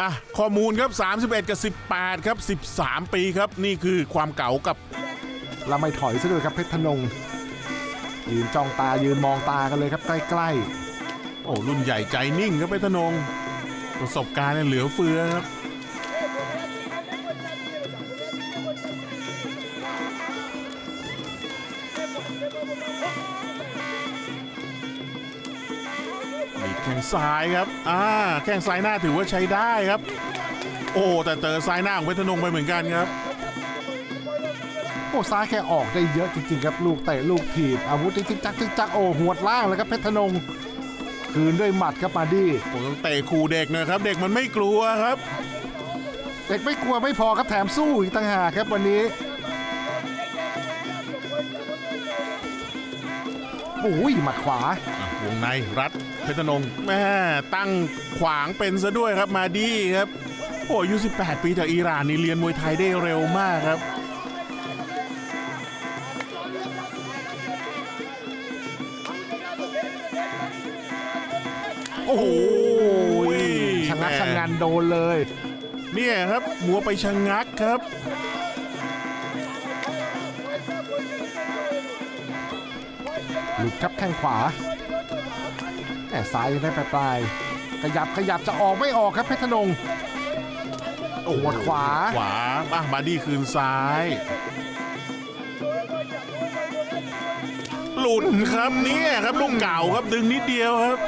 อะข้อมูลครับ 31 กับ 18 ครับ 13 ปีครับ นี่คือความเก่ากับแล้วไม่ถอยซะด้วยครับเพชรธนง ยืนจ้องตายืนมองตากันเลยครับใกล้โอ้รุ่นใหญ่ใจนิ่งครับเพชรธนง ประสบการณ์เนี่ยเหลือเฟือครับ ข้งซ้ายครับอ่าแข้งซ้ายหน้าถือว่าใช้ได้ครับ โอ้แต่เจอซ้ายหน้าของเพชรธนงไปเหมือนกันครับๆโอ้ซ้ายแค่ออกได้เยอะจริงๆครับลูกเตะลูกถีบอาวุธจิกจักจิกจักโอ้หวดล่างเลยครับเพชรธนงคืนด้วยหมัดครับมาดีผมต้องเตะขู่เด็กหน่อยครับ เด็กมันไม่กลัวครับ เด็กไม่กลัวไม่พอครับแถมสู้อีกต่างหากครับวันนี้โอ้ยหมัดขวาอะวงในรัด เพชรนงแม่ตั้งขวางเป็นซะด้วยครับมาดีครับโอ้อายุ18 ปีจากอิหร่านนี่เรียนมวยไทยได้เร็วมากครับโอ้โหชะงักแม่ชะงันโดนเลย เนี่ยครับมัวไปชะงักครับ หลุดครับแข้งขวา แหมซ้ายยังได้ปลายๆขยับขยับจะออกไม่ออกครับเพชรธนงโอ้โหหวดขวา ขวาอะมาดีคืนซ้ายหลุดครับเนี่ยครับลูกเก่าครับดึงนิดเดียวครับ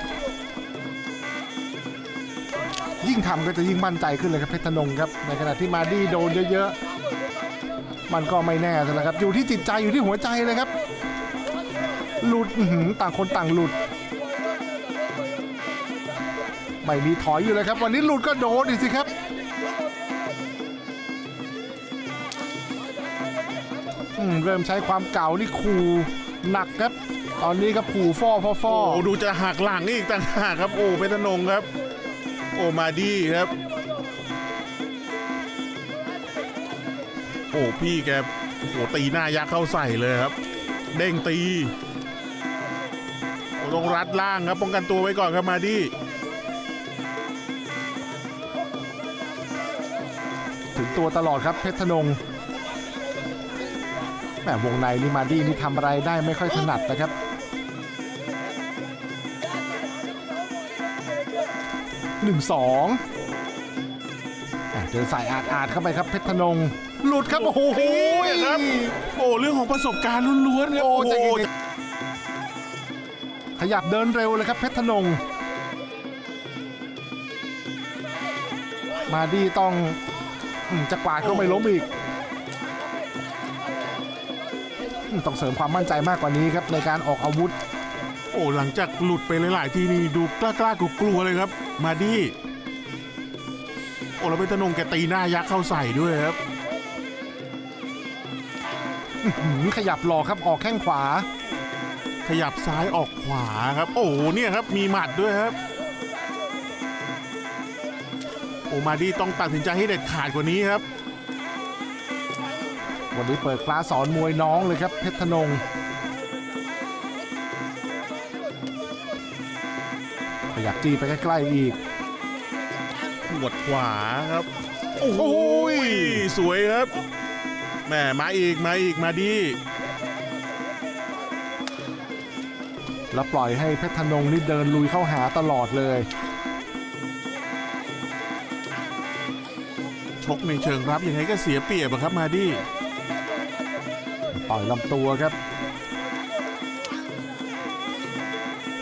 ยิ่งทำก็จะยิ่งมั่นใจขึ้นเลยครับเพชรธนงครับ ในขณะที่มาดีโดนเยอะๆ มันก็ไม่แน่ซะแล้วครับ อยู่ที่จิตใจอยู่ที่หัวใจเลยครับ หลุดอื้อหือต่างคนต่างหลุด ไม่มีถอยอยู่เลยครับ วันนี้หลุดก็โดนอีกสิครับ เริ่มใช้ความเก่านี่ขู่หนักครับ ตอนนี้ครับขู่ฟอฟอฟอโอ้ดูจะหักหลังอีกต่างหากครับ โอ้เพชรนงครับ โอ้มาดีครับ โอ้พี่แกโอ้โหตีหน้ายักษ์เข้าใส่เลยครับ เด้งตีโอ้ต้องรัดล่างครับป้องกันตัวไว้ก่อนครับมาดี ถึงตัวตลอดครับเพชรธนงแหมวงในนี่มาดีนี่ทำอะไรได้ไม่ค่อยถนัดนะครับหนึ่งสองแหม่เดินสายอาดอาดเข้าไปครับเพชรธนง หลุดครับ โอ้โหนี่ครับโอ้เรื่องของประสบการณ์ล้วนๆครับโอ้โอ้ใจโหเย็นๆขยับเดินเร็วเลยครับเพชรธนง มาดีต้องอืม จะกวาดก็ไม่ล้มอีกอืมต้องเสริมความมั่นใจมากกว่านี้ครับในการออกอาวุธ โอ้หลังจากหลุดไปหลาย ๆ ทีนี่ดูกล้าๆกลัวๆเลยครับ มาดีโอ้เราเป็นตนงแกตีหน้ายักษ์เข้าใส่ด้วยครับหืมขยับหลอกครับออกแข้งขวา ขยับซ้ายออกขวาครับ โอ้โหเนี่ยครับมีหมัดด้วยครับ โอ้มาดีต้องตัดสินใจให้เด็ดขาดกว่านี้ครับ วันนี้เปิดคลาสสอนมวยน้องเลยครับเพชรธนงขยับจี้ไปใกล้ๆอีกหวดขวาครับ โอ้โหสวยครับแหม่มาอีกมาอีกมาดีแล้วปล่อยให้เพชรธนงนี่เดินลุยเข้าหาตลอดเลย ชกในเชิงรับยังไงก็เสียเปรียบอะครับมาดีต่อยลำตัวครับ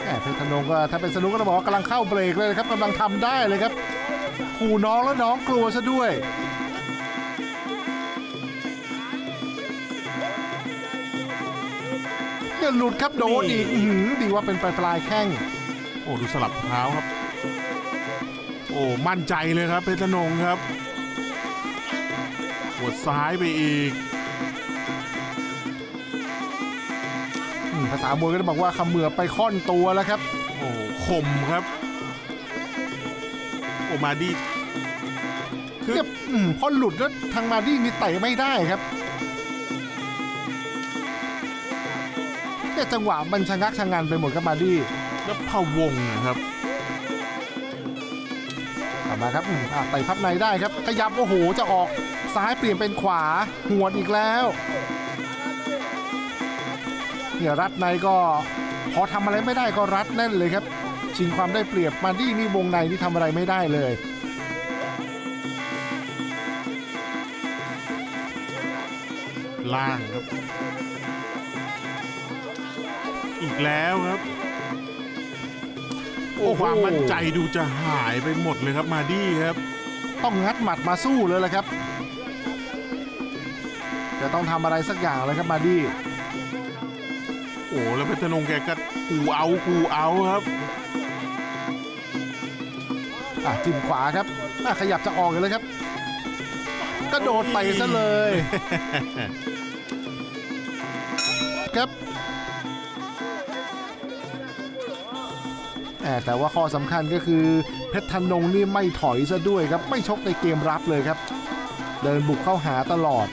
แหมเพชรธนงก็ถ้าเป็นสนุกก็ต้องบอกว่ากำลังเข้าเบรกเลยนะครับกำลังทำได้เลยครับขู่น้องแล้วน้องกลัวซะด้วยเนี่ยหลุดครับโดนอีกอื้อหือดีว่าเป็นปลายปลายๆแข้ง โอ้ ดูสลับเท้าครับ โอ้ มั่นใจเลยครับเพชรนงครับ หัวดซ้ายไปอีกอืมภาษามวยก็จะบอกว่าเขมือบไปค่อนตัวแล้วครับ โอ้คมครับ โอ้มาดีคือเนี่ยอืมพอหลุดแล้วทางมาดี้นี่เตะไม่ได้ครับเนี่ยจังหวะมันชะงักชะงันไปหมดครับมาดี้แล้วพะวงนะครับท มาครับอืมอะไต่พับในได้ครับ ขยับโอ้โหจะออกซ้ายเปลี่ยนเป็นขวาหวดอีกแล้วเนี่ยรัดในก็พอทำอะไรไม่ได้ก็รัดแน่นเลยครับ ชิงความได้เปรียบมาดี้นี่วงในที่ทำอะไรไม่ได้เลย ล่างครับ อีกแล้วครับ ความมั่นใจดูจะหายไปหมดเลยครับมาดี้ครับ ต้องงัดหมัดมาสู้เลยแหละครับ จะต้องทำอะไรสักอย่างเลยครับมาดี้โอ้แล้วเพชรนงค์แกก็กูเอากูเอาครับอะจิ้มขวาครับอะขยับจะออกเลยครับกระโดดไปซะเลย ครับ แต่ว่าข้อสำคัญก็คือเพชรธนงนี่ไม่ถอยซะด้วยครับ ไม่ชกในเกมรับเลยครับ เดินบุกเข้าหาตลอด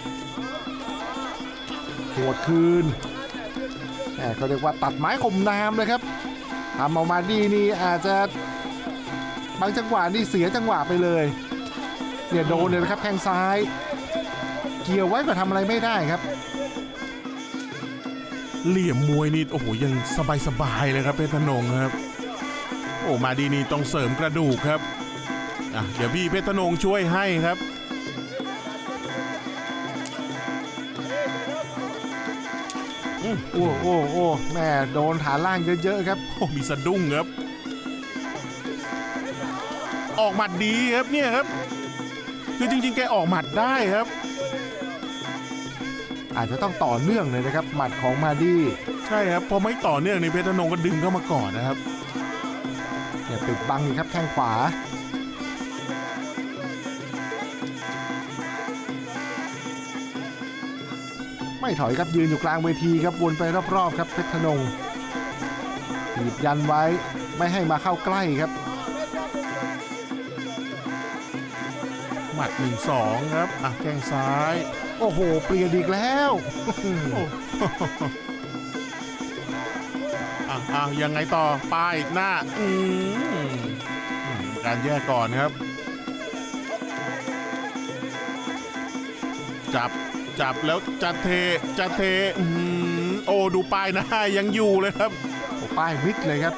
หัวดคืนเขาเรียกว่าตัดไม้ข่มน้ำเลยครับทำออกมาดีนี่อาจจะบางจังหวะนี่เสียจังหวะไปเลย เนี่ยโดนเลยนะครับแข้งซ้าย เกี่ยวไว้ก็ทำอะไรไม่ได้ครับ เหลี่ยมมวยนี่โอ้โหยังสบายสบายๆเลยครับเพชรนงค์ครับ อ้มาดีนี่ต้องเสริมกระดูกครับอะเดี๋ยวพี่เพชรนงค์ช่วยให้ครับโอ้โอ้โอ้แม่โดนฐานล่างเยอะๆครับโอ้มีสะดุ้งครับ ออกหมัดดีครับเนี่ยครับ คือจริง ๆ แกออกหมัดได้ครับ อาจจะต้องต่อเนื่องเลยนะครับ หมัดของมาดี้ใช่ครับ พอไม่ต่อเนื่องในเพชรนงค์ก็ดึงเข้ามาก่อนนะครับ เนี่ยปิดบังอยู่ครับแข้งขวาไม่ถอยครับยืนอยู่กลางเวทีครับวนไปรอบๆครับเพชรธนงถีบยันไว้ไม่ให้มาเข้าใกล้ครับ หมัดหนึ่งสองครับอะแข้งซ้าย โอ้โห เปลี่ยนอีกแล้ว อะอะยังไงต่อป้ายหน้าอืมการแยกก่อนครับ จับจับแล้วจะเทจะเทอืมโอ้ดูป้ายหน้ายังอยู่เลยครับป้ายมิดเลยครับ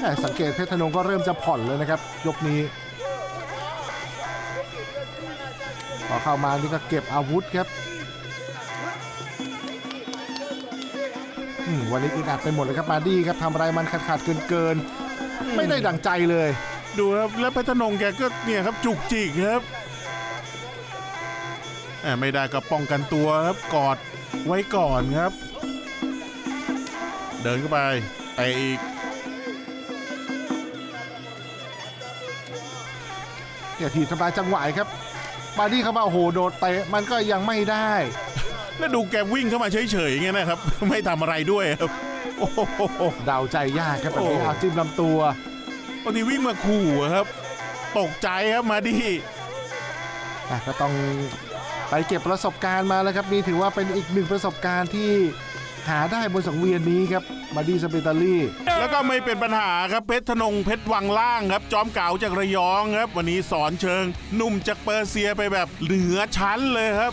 แต่สังเกตเพชรธนงก็เริ่มจะผ่อนเลยนะครับ ยกนี้ พอเข้ามานี่ก็เก็บอาวุธครับอืมวันนี้อึดอัดไปหมดเลยครับมาดี้ครับทำอะไรมันขาดขาดเกินเกินๆไม่ได้ดั่งใจเลย ดูครับแล้วเพชรนงแกก็เนี่ยครับจุกจิกครับแหมไม่ได้ก็ป้องกันตัวครับกอดไว้ก่อนครับ เดินเข้าไปไปอีกเนี่ยทีบทำลายจังหวะครับ มาดี้เข้ามาโอ้โหโดดเตะมันก็ยังไม่ได้ แล้วดูแกวิ่งเข้ามาเฉยๆอย่างเงี้ยนะครับ ไม่ทำอะไรด้วยครับโอ้โห เดาใจยากครับแบบนี้โอ้ เอาจิ้มลำตัวบางทีวิ่งมาขู่อะครับ ตกใจครับมาดี อะก็ต้องไปเก็บประสบการณ์มาแล้วครับนี่ถือว่าเป็นอีกหนึ่งประสบการณ์ที่ หาได้บนสังเวียนนี้ครับมาดี้สเปตาลี่แล้วก็ไม่เป็นปัญหาครับเพชรธนงเพชรวังล่างครับ จอมเก่าจากระยองครับ วันนี้สอนเชิงหนุ่มจากเปอร์เซียไปแบบเหนือชั้นเลยครับ